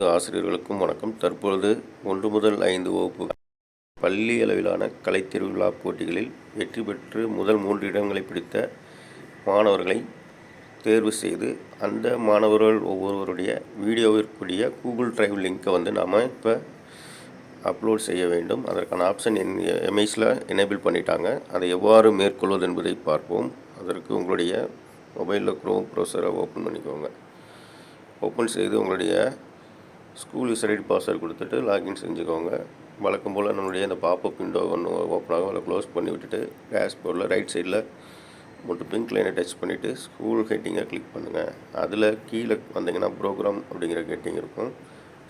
ஆசிரியர்களுக்கும் வணக்கம். தற்பொழுது ஒன்று முதல் ஐந்து வகுப்பு பள்ளி அளவிலான கலைத்திருவிழா போட்டிகளில் வெற்றி பெற்று முதல் மூன்று இடங்களை பிடித்த மாணவர்களை தேர்வு செய்து அந்த மாணவர்கள் ஒவ்வொருவருடைய வீடியோவிற்குரிய கூகுள் டிரைவ் லிங்க்கை வந்து நாம் இப்போ அப்லோட் செய்ய வேண்டும். அதற்கான ஆப்ஷன் என் எம்ஐஸில் எனேபிள் பண்ணிட்டாங்க. அதை எவ்வாறு மேற்கொள்வது என்பதை பார்ப்போம். அதற்கு உங்களுடைய மொபைலில் க்ரோம் ப்ரௌசரை ஓப்பன் பண்ணிக்கோங்க. ஓப்பன் செய்து உங்களுடைய ஸ்கூல் யூசர் பாஸ்வேர்டு கொடுத்துட்டு லாகின் செஞ்சுக்கோங்க. வழக்கம் போல் நம்மளுடைய அந்த பாப்பப் விண்டோ ஒன்று ஓப்பன் ஆகும். அதை க்ளோஸ் பண்ணி விட்டுட்டு டேஷ்போர்டில் ரைட் சைடில் மட்டும் பிங்க் லைனை டச் பண்ணிவிட்டு ஸ்கூல் ஹெட்டிங்கை கிளிக் பண்ணுங்கள் அதில் கீழே வந்தீங்கன்னா ப்ரோக்ராம் அப்படிங்கிற ஹெட்டிங் இருக்கும்.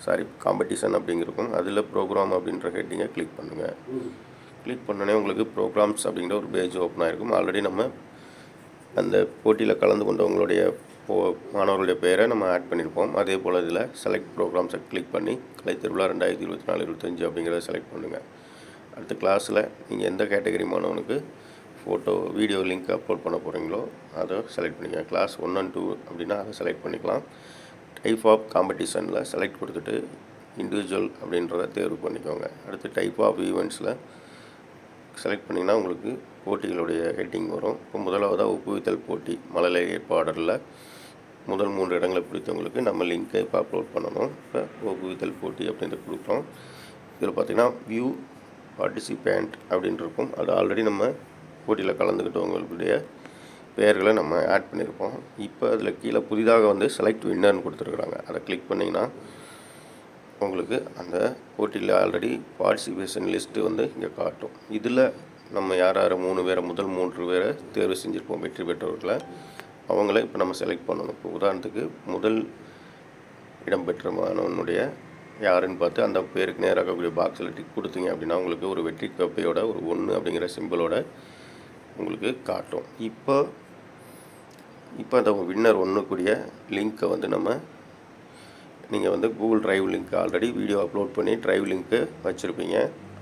சாரி காம்படிஷன் அப்படிங்கிருக்கும் அதில் ப்ரோக்ராம் அப்படின்ற ஹெட்டிங்கை கிளிக் பண்ணுங்கள் கிளிக் பண்ணோடனே உங்களுக்கு ப்ரோக்ராம்ஸ் அப்படிங்கிற ஒரு பேஜ் ஓப்பன் ஆகிருக்கும் ஆல்ரெடி நம்ம அந்த போட்டியில் கலந்து கொண்டவங்களுடைய போ மாணவர்களுடைய பெயரை நம்ம ஆட் பண்ணியிருப்போம். அதே போல் இதில் செலக்ட் ப்ரோக்ராம்ஸை கிளிக் பண்ணி கலை திருவிழா ரெண்டாயிரத்தி இருபத்தி நாலு இருபத்தஞ்சி அப்படிங்கிறத செலக்ட் பண்ணுங்கள் அடுத்த கிளாஸில் நீங்கள் எந்த கேட்டகரி மாணவனுக்கு ஃபோட்டோ வீடியோ லிங்க் அப்லோட் பண்ண போகிறீங்களோ அதை செலக்ட் பண்ணிக்கலாம் கிளாஸ் ஒன் அண்ட் டூ அப்படின்னா அதை செலக்ட் பண்ணிக்கலாம். டைப் ஆஃப் காம்படிஷனில் செலக்ட் கொடுத்துட்டு இண்டிவிஜுவல் அப்படின்றத தேர்வு பண்ணிக்கோங்க. அடுத்து டைப் ஆஃப் ஈவெண்ட்ஸில் செலக்ட் பண்ணிங்கன்னா உங்களுக்கு போட்டிகளுடைய ஹெட்டிங் வரும். இப்போ முதலாவதாக ஒப்புவித்தல் போட்டி மழலை ஏற்பாடரில் முதல் மூன்று இடங்களை பிடித்தவங்களுக்கு நம்ம லிங்க்கை இப்போ அப்லோட் பண்ணணும். இப்போ ஒப்புவித்தல் போட்டி அப்படின்றது கொடுக்குறோம். இதில் பார்த்திங்கன்னா வியூ பார்ட்டிசிபேண்ட் அப்படின்னு இருக்கும். அது ஆல்ரெடி நம்ம போட்டியில் கலந்துக்கிட்டவங்களுடைய பெயர்களை நம்ம ஆட் பண்ணியிருப்போம் இப்போ அதில் கீழே புதிதாக வந்து செலக்ட் வின்னர்னு கொடுத்துருக்குறாங்க. அதை கிளிக் பண்ணிங்கன்னா உங்களுக்கு அந்த போட்டியில் ஆல்ரெடி பார்ட்டிசிபேஷன் லிஸ்ட்டு வந்து இங்கே காட்டும். இதில் நம்ம யார் யார் மூணு பேரை முதல் மூன்று பேரை தேர்வு செஞ்சுருப்போம். வெற்றி பெற்றவர்களை. அவங்கள இப்போ நம்ம செலக்ட் பண்ணணும். இப்போ உதாரணத்துக்கு முதல் இடம் பெற்ற மாணவனுடைய யாருன்னு பார்த்து அந்த பேருக்கு நேராக இருக்கக்கூடிய பாக்ஸில் டிக் கொடுத்தீங்க அப்படின்னா உங்களுக்கு ஒரு வெற்றி கப்பையோட ஒரு ஒன்று அப்படிங்கிற சிம்பிளோட உங்களுக்கு காட்டும். இப்போ இப்போ அந்த வின்னர் ஒன்றுக்கூடிய லிங்க்கை வந்து நம்ம நீங்கள் வந்து Google drive link already video upload பண்ணி ட்ரைவ் லிங்க்கு வச்சுருப்பீங்க.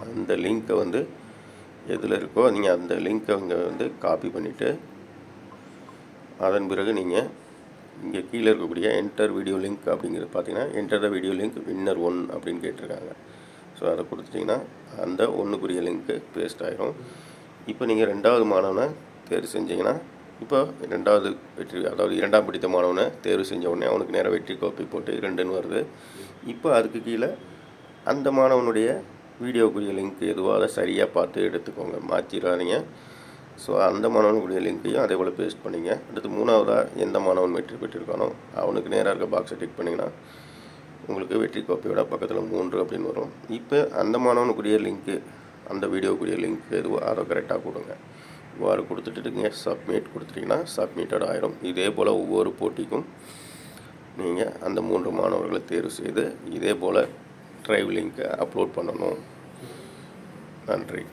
அந்த லிங்க்கை வந்து எதில் இருக்கோ நீங்கள் அந்த லிங்க்கை இங்கே வந்து காப்பி பண்ணிவிட்டு அதன் பிறகு நீங்கள் இங்கே கீழே இருக்கக்கூடிய என்டர் வீடியோ லிங்க் அப்படிங்கிறது பார்த்தீங்கன்னா enter the video link winner one அப்படின்னு கேட்டிருக்காங்க. ஸோ அதை கொடுத்துட்டிங்கன்னா அந்த ஒன்றுக்குரிய லிங்க்கு பேஸ்ட் ஆகிரும் இப்போ நீங்கள் ரெண்டாவது மாணவனை தேர்வு செஞ்சீங்கன்னா இப்போ ரெண்டாவது வெற்றி அதாவது இரண்டாம் பிடித்த மாணவனை தேர்வு செஞ்ச உடனே அவனுக்கு நேராக வெற்றி கோப்பை போட்டு ரெண்டுன்னு வருது. இப்போ அதுக்கு கீழே அந்த மாணவனுடைய வீடியோக்குரிய லிங்க் எதுவோ அதை சரியாக பார்த்து எடுத்துக்கோங்க. மாற்றிடாதீங்க ஸோ அந்த மாணவனுக்குரிய லிங்க்கையும் அதே போல் பேஸ்ட் பண்ணிங்க. அடுத்து மூணாவதாக எந்த மாணவன் வெற்றி பெற்றிருக்கானோ அவனுக்கு நேராக இருக்க பாக்ஸை டிக் பண்ணிங்கன்னா உங்களுக்கு வெற்றி கோப்பையோட பக்கத்தில் மூன்று அப்படின்னு வரும். இப்போ அந்த மாணவனுக்குரிய லிங்க்கு அந்த வீடியோக்குரிய லிங்க் எதுவோ அதை கரெக்டாக கொடுங்க. இவ்வாறு கொடுத்துட்டு சப்மிட் கொடுத்துட்டிங்கன்னா சப்மிட்டட் ஆயிரும். இதே போல் ஒவ்வொரு போட்டிக்கும் நீங்கள் அந்த மூன்று மாணவர்களை தேர்வு செய்து இதே போல் ட்ரைவ் லிங்க்கை அப்லோட் பண்ணணும். நன்றி.